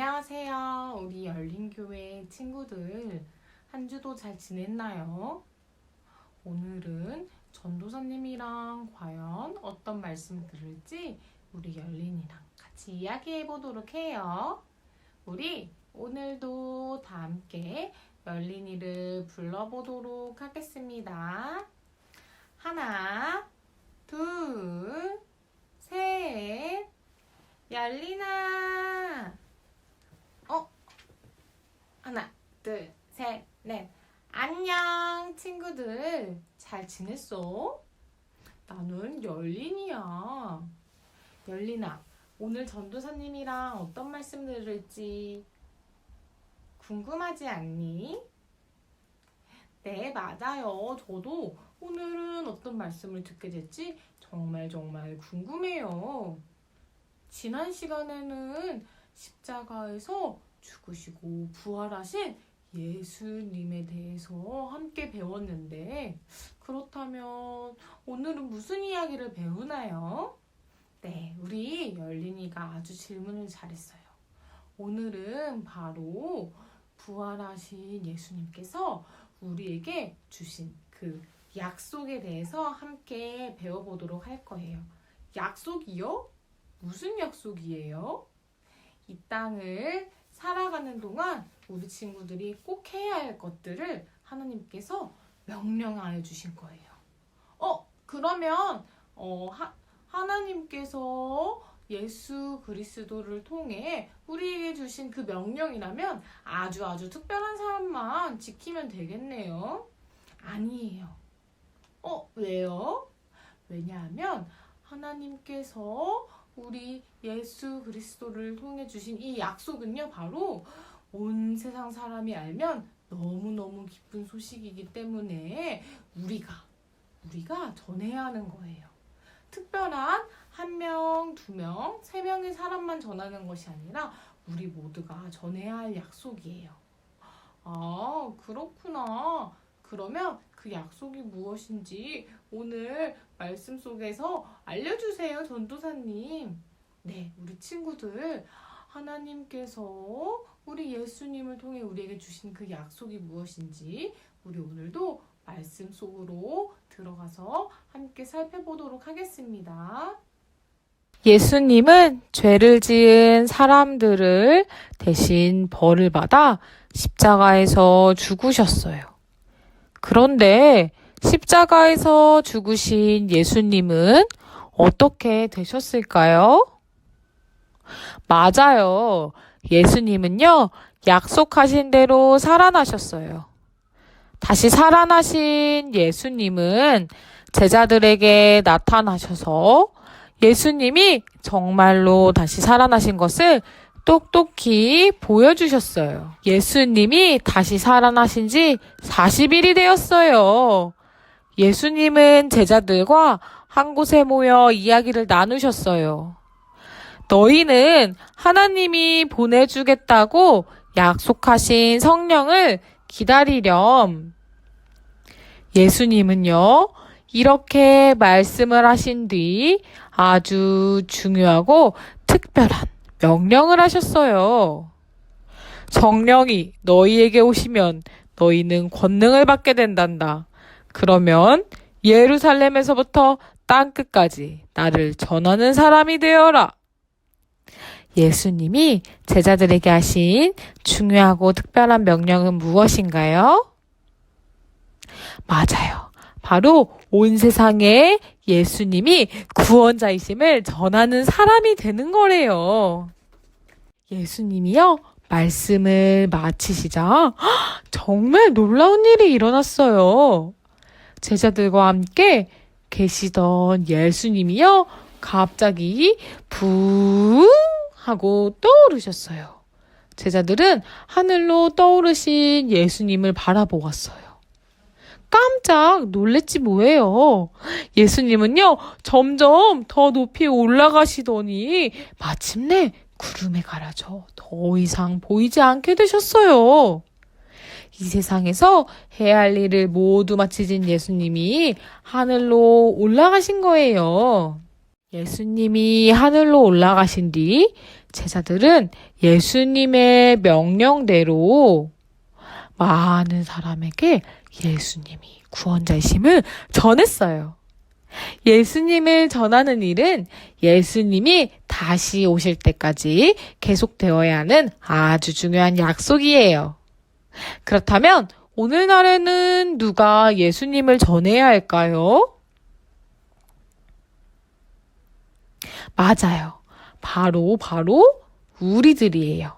안녕하세요. 우리 열린교회 친구들. 한 주도 잘 지냈나요? 오늘은 전도사님이랑 과연 어떤 말씀 들을지 우리 열린이랑 같이 이야기해 보도록 해요. 우리 오늘도 다 함께 열린이를 불러보도록 하겠습니다. 하나, 둘, 셋, 열린아! 어? 하나, 둘, 셋, 넷. 안녕, 잘 지냈어? 나는 열린이야. 열린아, 오늘 전도사님이랑 어떤 말씀 들을지 궁금하지 않니? 네, 맞아요. 저도 오늘은 어떤 말씀을 듣게 될지 정말 정말 궁금해요. 지난 시간에는 십자가에서 죽으시고 부활하신 예수님에 대해서 함께 배웠는데 그렇다면 오늘은 무슨 이야기를 배우나요? 네, 우리 열린이가 아주 질문을 잘했어요. 오늘은 바로 부활하신 예수님께서 우리에게 주신 그 약속에 대해서 함께 배워보도록 할 거예요. 약속이요? 무슨 약속이에요? 이 땅을 살아가는 동안 우리 친구들이 꼭 해야 할 것들을 하나님께서 명령하여 주신 거예요. 어, 그러면 어, 하, 하나님께서 예수 그리스도를 통해 우리에게 주신 그 명령이라면 아주 아주 특별한 사람만 지키면 되겠네요. 아니에요. 어, 왜요? 왜냐하면 하나님께서 우리 예수 그리스도를 통해 주신 이 약속은요, 바로 온 세상 사람이 알면 너무너무 기쁜 소식이기 때문에 우리가, 우리가 전해야 하는 거예요. 특별한 한 명, 두 명, 세 명의 사람만 전하는 것이 아니라 우리 모두가 전해야 할 약속이에요. 아, 그렇구나. 그러면 그 약속이 무엇인지 오늘 말씀 속에서 알려주세요, 전도사님. 네, 우리 친구들. 하나님께서 우리 예수님을 통해 우리에게 주신 그 약속이 무엇인지 우리 오늘도 말씀 속으로 들어가서 함께 살펴보도록 하겠습니다. 예수님은 죄를 지은 사람들을 대신 벌을 받아 십자가에서 죽으셨어요. 그런데 십자가에서 죽으신 예수님은 어떻게 되셨을까요? 맞아요. 예수님은요, 약속하신 대로 살아나셨어요. 다시 살아나신 예수님은 제자들에게 나타나셔서 예수님이 정말로 다시 살아나신 것을 똑똑히 보여주셨어요. 예수님이 다시 살아나신 지 40일이 되었어요. 예수님은 제자들과 한 곳에 모여 이야기를 나누셨어요. 너희는 하나님이 보내주겠다고 약속하신 성령을 기다리렴. 예수님은요, 이렇게 말씀을 하신 뒤 아주 중요하고 특별한 명령을 하셨어요. 성령이 너희에게 오시면 너희는 권능을 받게 된단다. 그러면 예루살렘에서부터 땅끝까지 나를 전하는 사람이 되어라. 예수님이 제자들에게 하신 중요하고 특별한 명령은 무엇인가요? 맞아요. 바로 온 세상에 예수님이 구원자이심을 전하는 사람이 되는 거래요. 예수님이요, 말씀을 마치시자 정말 놀라운 일이 일어났어요. 제자들과 함께 계시던 예수님이요, 갑자기 붕 하고 떠오르셨어요. 제자들은 하늘로 떠오르신 예수님을 바라보았어요. 깜짝 놀랬지 뭐예요. 예수님은요, 점점 더 높이 올라가시더니 마침내 구름에 가라져 더 이상 보이지 않게 되셨어요. 이 세상에서 해야 할 일을 모두 마치신 예수님이 하늘로 올라가신 거예요. 예수님이 하늘로 올라가신 뒤 제자들은 예수님의 명령대로 많은 사람에게 예수님이 구원자이심을 전했어요. 예수님을 전하는 일은 예수님이 다시 오실 때까지 계속되어야 하는 아주 중요한 약속이에요. 그렇다면 오늘날에는 누가 예수님을 전해야 할까요? 맞아요. 바로, 바로 우리들이에요.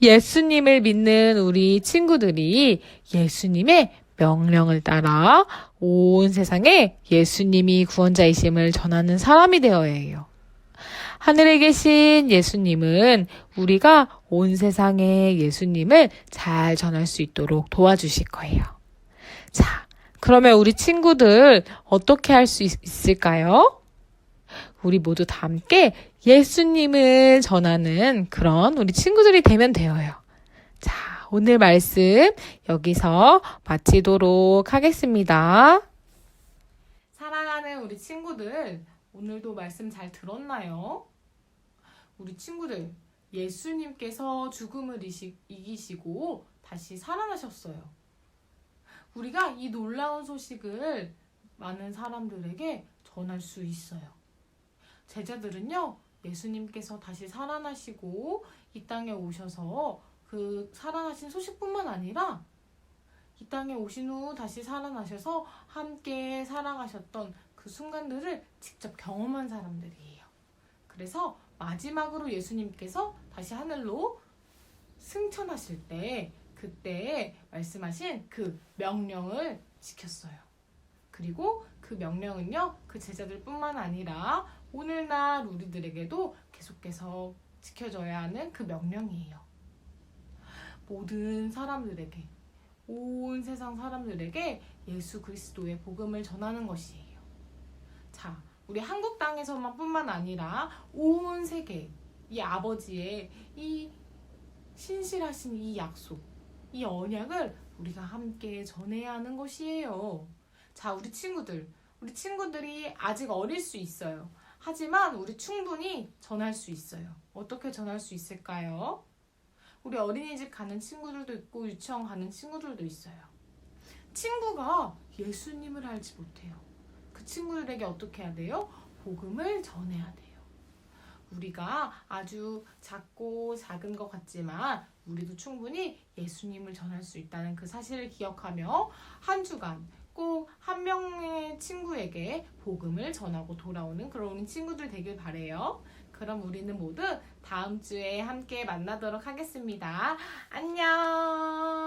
예수님을 믿는 우리 친구들이 예수님의 명령을 따라 온 세상에 예수님이 구원자이심을 전하는 사람이 되어야 해요. 하늘에 계신 예수님은 우리가 온 세상에 예수님을 잘 전할 수 있도록 도와주실 거예요. 자, 그러면 우리 친구들 어떻게 할 수 있을까요? 우리 모두 다 함께 예수님을 전하는 그런 우리 친구들이 되면 되어요. 자, 오늘 말씀 여기서 마치도록 하겠습니다. 사랑하는 우리 친구들, 오늘도 말씀 잘 들었나요? 우리 친구들, 예수님께서 죽음을 이기시고 다시 살아나셨어요. 우리가 이 놀라운 소식을 많은 사람들에게 전할 수 있어요. 제자들은요, 예수님께서 다시 살아나시고 이 땅에 오셔서 그 살아나신 소식뿐만 아니라 이 땅에 오신 후 다시 살아나셔서 함께 살아가셨던 그 순간들을 직접 경험한 사람들이에요. 그래서 마지막으로 예수님께서 다시 하늘로 승천하실 때 그때 말씀하신 그 명령을 지켰어요. 그리고 그 명령은요, 그 제자들뿐만 아니라 오늘날 우리들에게도 계속해서 지켜져야 하는 그 명령이에요. 모든 사람들에게, 온 세상 사람들에게 예수 그리스도의 복음을 전하는 것이에요. 자, 우리 한국 땅에서만 뿐만 아니라 온 세계, 이 아버지의 이 신실하신 이 약속, 이 언약을 우리가 함께 전해야 하는 것이에요. 자, 우리 친구들, 우리 친구들이 아직 어릴 수 있어요. 하지만 우리 충분히 전할 수 있어요. 어떻게 전할 수 있을까요? 우리 어린이집 가는 친구들도 있고 유치원 가는 친구들도 있어요. 친구가 예수님을 알지 못해요. 그 친구들에게 어떻게 해야 돼요? 복음을 전해야 돼요. 우리가 아주 작고 작은 것 같지만 우리도 충분히 예수님을 전할 수 있다는 그 사실을 기억하며 한 주간 꼭 한 명의 친구에게 복음을 전하고 돌아오는 그런 친구들 되길 바래요. 그럼 우리는 모두 다음 주에 함께 만나도록 하겠습니다. 안녕.